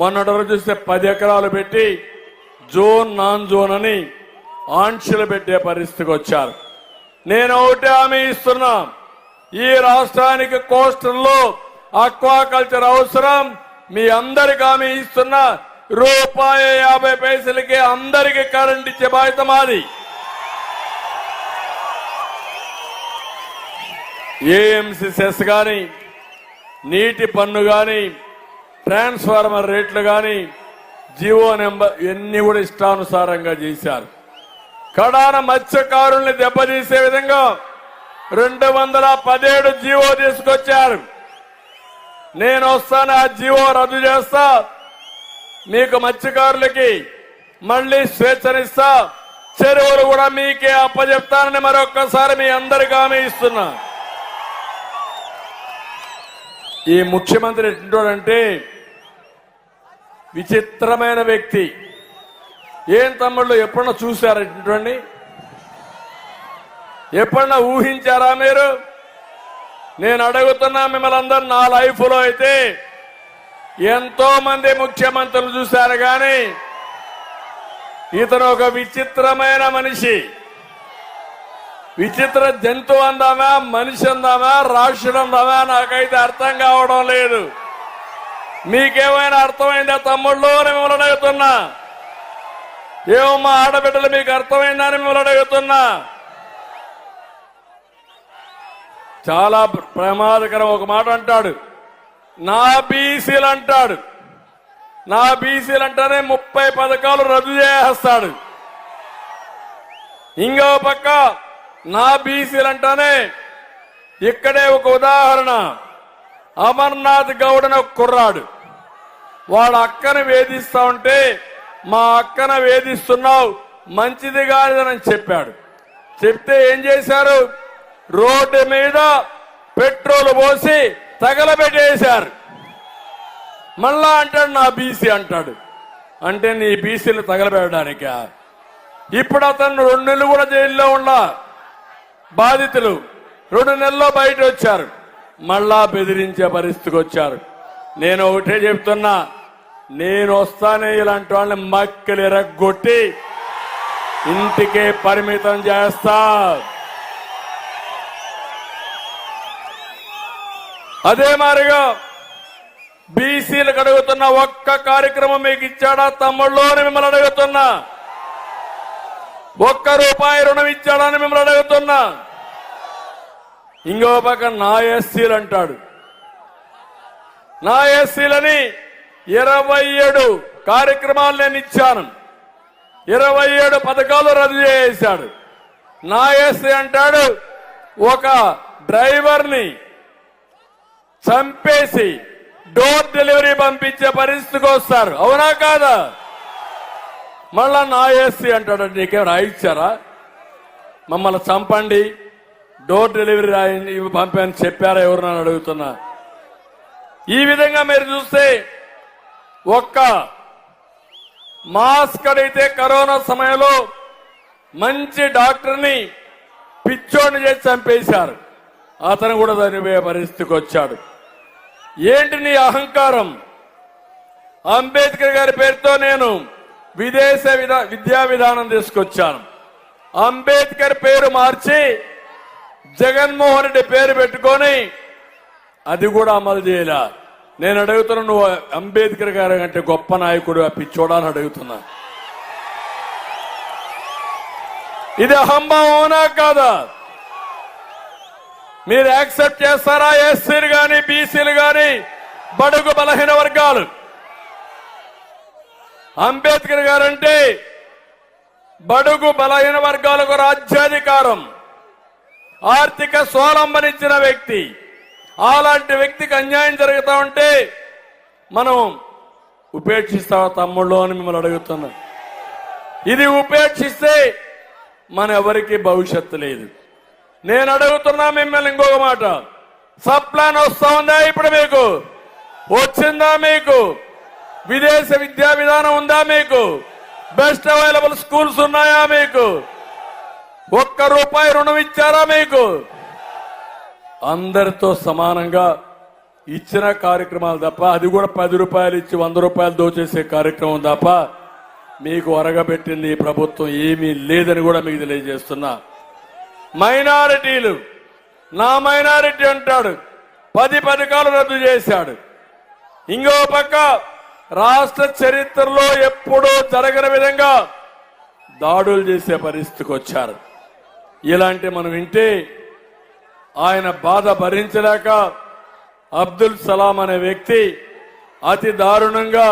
మొన్నటి రోజు చూస్తే పది ఎకరాలు పెట్టి జోన్ నాన్ జోన్ అని ఆంక్షలు పెట్టే పరిస్థితికి వచ్చారు. నేను ఒకటే హామీ ఇస్తున్నా. ఈ రాష్ట్రానికి కోస్టల్లో అక్వాకల్చర్ అవసరం. మీ అందరికి హామీ ఇస్తున్నా. రూపాయి యాభై పైసలకి అందరికి కరెంట్ ఇచ్చే బాధ్యత మాది. ఏఎంసీ సెస్ కానీ నీటి పన్ను కానీ ట్రాన్స్ఫార్మర్ రేట్లు కానీ జీవో నెంబర్ ఇవన్నీ కూడా ఇష్టానుసారంగా చేశారు. కడాన మత్స్యకారుల్ని దెబ్బతీసే విధంగా రెండు వందల పదిహేడు జీవో తీసుకొచ్చారు. నేను వస్తాను ఆ జీవో రద్దు చేస్తా. మీకు మత్స్యకారులకి మళ్ళీ స్వేచ్ఛనిస్తా. చెరువులు కూడా మీకే అప్పజెప్తానని మరొక్కసారి మీ అందరికి హామీ ఇస్తున్నా. ఈ ముఖ్యమంత్రి ఎట్టుంటాడంటే విచిత్రమైన వ్యక్తి. ఏం తమ్ముళ్ళు ఎప్పుడన్నా చూశారా ఎప్పుడన్నా ఊహించారా మీరు? నేను అడుగుతున్నా మిమ్మల్ని అందరు నా లైఫ్లో అయితే ఎంతో మంది ముఖ్యమంత్రులు చూశారు కానీ ఇతను ఒక విచిత్రమైన మనిషి. విచిత్ర జంతువు అందామా మనిషి అందామా రాష్ట్రం అందామా నాకైతే అర్థం కావడం లేదు. మీకేమైనా అర్థమైందా తమ్ముళ్ళు అని మిమ్మల్ని అడుగుతున్నా? ఏమమ్మా మా ఆడబిడ్డలు మీకు అర్థమైందా అని మిమ్మల్ని అడుగుతున్నా? చాలా ప్రమాదకరం ఒక మాట అంటాడు. నా బీసీలు అంటాడు. నా బీసీలు అంటేనే ముప్పై పథకాలు రద్దు చేసేస్తాడు. ఇంకో పక్క నా బీసీలు అంటేనే ఇక్కడే ఒక ఉదాహరణ. అమర్నాథ్ గౌడ్ అని ఒక కుర్రాడు. వాళ్ళ అక్కను వేధిస్తా ఉంటే మా అక్కన వేధిస్తున్నావు మంచిది కాదని చెప్పాడు. చెప్తే ఏం చేశారు? రోడ్డు మీద పెట్రోల్ పోసి తగలబెట్టేశారు. మళ్ళా అంటాడు నా బీసీ అంటాడు. అంటే నీ బీసీలు తగలబెట్టడానిక? ఇప్పుడు అతను రెండు నెలలు కూడా జైల్లో ఉండా. బాధితులు రెండు నెలల్లో బయట వచ్చారు మళ్ళా బెదిరించే పరిస్థితికి వచ్చారు. నేను ఒకటే చెప్తున్నా నేను వస్తానే ఇలాంటి వాళ్ళని మక్కలు ఎరగొట్టి ఇంటికే పరిమితం చేస్తా. అదే మారిగా బీసీలకు అడుగుతున్న ఒక్క కార్యక్రమం మీకు ఇచ్చాడా? తమ్ముళ్ళు అని మిమ్మల్ని అడుగుతున్నా. ఒక్క రూపాయి రుణం ఇచ్చాడా అని మిమ్మల్ని అడుగుతున్నా. ఇంకో పక్క నా ఎస్సీలు అంటాడు. నా ఎస్సీలని ఇరవై ఏడు కార్యక్రమాలు నేను ఇచ్చాను. ఇరవై ఏడు పథకాలు రద్దు చేశాడు. నా ఎస్సీ అంటాడు ఒక డ్రైవర్ని చంపేసి డోర్ డెలివరీ పంపించే పరిస్థితికి వస్తారు. అవునా కాదా? మళ్ళా నా ఏసీ అంటాడు నీకేమైనా ఇచ్చారా? మమ్మల్ని చంపండి. డోర్ డెలివరీ రాయి పంపని చెప్పారా ఎవరు నన్ను అడుగుతున్నా. ఈ విధంగా మీరు చూస్తే ఒక్క మాస్క్ అడిగితే కరోనా సమయంలో మంచి డాక్టర్ని పిచ్చోడిని చేసి చంపేశారు. అతను కూడా చనిపోయే పరిస్థితికి వచ్చాడు. ఏంటి నీ అహంకారం? అంబేద్కర్ గారి పేరుతో నేను విదేశ విధా విద్యా విధానం తీసుకొచ్చాను. అంబేద్కర్ పేరు మార్చి జగన్మోహన్ రెడ్డి పేరు పెట్టుకొని అది కూడా అమలు చేయలే. నేను అడుగుతున్నా నువ్వు అంబేద్కర్ గారి అంటే గొప్ప నాయకుడు ఆ పిచ్చోడా అని అడుగుతున్నా. ఇది అహంభావం అవునా కాదా? మీరు యాక్సెప్ట్ చేస్తారా? ఎస్సీలు గాని బీసీలు గాని బడుగు బలహీన వర్గాలు? అంబేద్కర్ గారంటే బడుగు బలహీన వర్గాలకు రాజ్యాధికారం. ఆర్థిక స్వాలంబనిచ్చిన వ్యక్తి. అలాంటి వ్యక్తికి అన్యాయం జరుగుతా ఉంటే మనం ఉపేక్షిస్తావా తమ్ముళ్ళు అని మిమ్మల్ని అడుగుతున్నా. ఇది ఉపేక్షిస్తే మన ఎవరికి భవిష్యత్తు లేదు. నేను అడుగుతున్నా మిమ్మల్ని ఇంకొక మాట. సబ్ ప్లాన్ వస్తా ఉందా ఇప్పుడు మీకు? వచ్చిందా మీకు? విదేశ విద్యా విధానం ఉందా మీకు? బెస్ట్ అవైలబుల్ స్కూల్స్ ఉన్నాయా మీకు? ఒక్క రూపాయి రుణం ఇచ్చారా మీకు? అందరితో సమానంగా ఇచ్చిన కార్యక్రమాలు తప్ప అది కూడా పది రూపాయలు ఇచ్చి వంద రూపాయలు దోచేసే కార్యక్రమం తప్ప మీకు అరగబెట్టింది ఈ ప్రభుత్వం ఏమీ లేదని కూడా మీకు తెలియజేస్తున్నా. మైనారిటీలు నా మైనారిటీ అంటాడు పది పథకాలు రద్దు చేశాడు. ఇంకో పక్క రాష్ట్ర చరిత్రలో ఎప్పుడూ జరగని విధంగా దాడులు చేసే పరిస్థితికి వచ్చారు. ఇలాంటి మనం వింటే ఆయన బాధ భరించలేక అబ్దుల్ సలాం అనే వ్యక్తి అతి దారుణంగా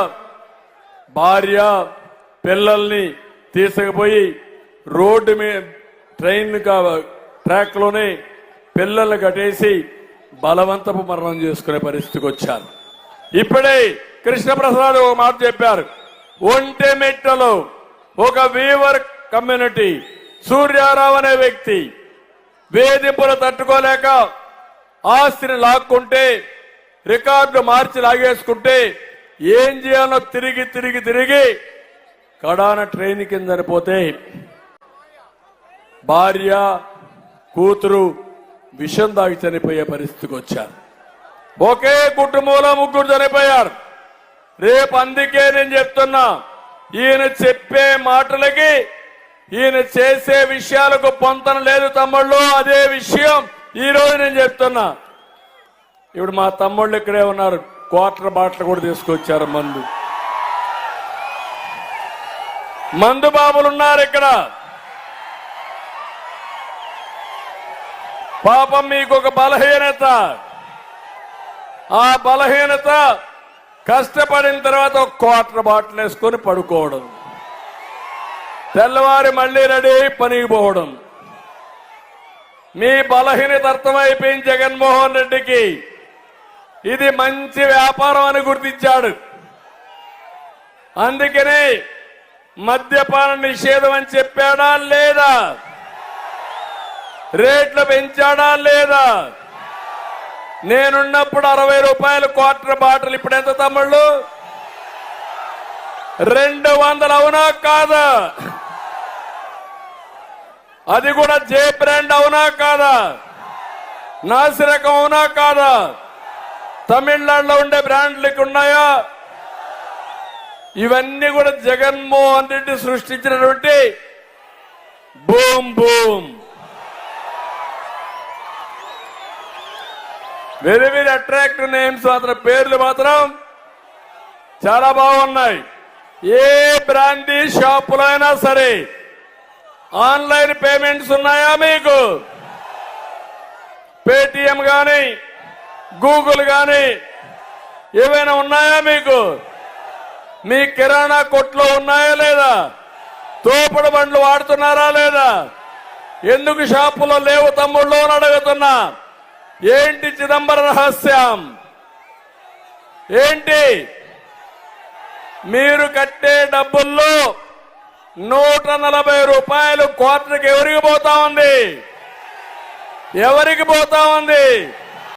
భార్య పిల్లల్ని తీసుకుపోయి రోడ్డు మీద ట్రైన్ ట్రాక్లోనే పిల్లల్ని కట్టేసి బలవంతపు మరణం చేసుకునే పరిస్థితికి వచ్చారు. ఇప్పుడే కృష్ణప్రసాద్ ఒక మాట చెప్పారు. ఒంటెమెట్టలో ఒక వీవర్ కమ్యూనిటీ సూర్యారావు అనే వ్యక్తి వేధింపులు తట్టుకోలేక ఆస్తిని లాక్కుంటే రికార్డు మార్చి లాగేసుకుంటే ఏం చేయాలో తిరిగి తిరిగి తిరిగి కడాన ట్రైన్ కింద చనిపోతే భార్య కూతురు విషం దాగి చనిపోయే పరిస్థితికి వచ్చారు. ఒకే కుటుంబంలో ముగ్గురు చనిపోయారు. రేపు అందుకే నేను చెప్తున్నా ఈయన చెప్పే మాటలకి ఈయన చేసే విషయాలకు పొంతన లేదు తమ్ముళ్ళు. అదే విషయం ఈ రోజు నేను చెప్తున్నా. ఇప్పుడు మా తమ్ముళ్ళు ఇక్కడే ఉన్నారు. క్వార్టర్ బాటలు కూడా తీసుకొచ్చారు మందు. మందు బాబులు ఉన్నారు ఇక్కడ. పాపం మీకు ఒక బలహీనత. ఆ బలహీనత కష్టపడిన తర్వాత ఒక క్వార్టర్ బాటిల్ వేసుకొని పడుకోవడం. తెల్లవారి మళ్ళీ రెడీ అయి పనికి పోవడం. మీ బలహీనత అర్థమైపోయింది జగన్మోహన్ రెడ్డికి. ఇది మంచి వ్యాపారం అని గుర్తించాడు. అందుకనే మద్యపాన నిషేధం అని చెప్పాడా లేదా? రేట్లు పెంచాడా లేదా? నేనున్నప్పుడు అరవై రూపాయలు క్వార్టర్ బాటిల్ ఇప్పుడు ఎంత తమ్ముళ్ళు? రెండు వందలు అవునా కాదా? అది కూడా జే బ్రాండ్ అవునా కాదా? నాసిరకం అవునా కాదా? తమిళనాడులో ఉండే బ్రాండ్లకి ఉన్నాయా? ఇవన్నీ కూడా జగన్మోహన్ రెడ్డి సృష్టించినటువంటి boom boom. Very very attractive names మాత్రం పేర్లు మాత్రం చాలా బాగున్నాయి. ఏ బ్రాండీ షాపులో అయినా సరే ఆన్లైన్ పేమెంట్స్ ఉన్నాయా మీకు? పేటిఎం కానీ గూగుల్ కానీ ఏవైనా ఉన్నాయా మీకు? మీ కిరాణా కొట్లో ఉన్నాయా లేదా? తోపుడు బండ్లు వాడుతున్నారా లేదా? ఎందుకు షాపులో లేవు తమ్ముళ్ళు అని అడుగుతున్నా. ఏంటి చిదంబర రహస్యం? ఏంటి? మీరు కట్టే డబ్బుల్లో నూట నలభై రూపాయలు క్వార్టర్కి ఎవరికి పోతా ఉంది? ఎవరికి పోతా ఉంది?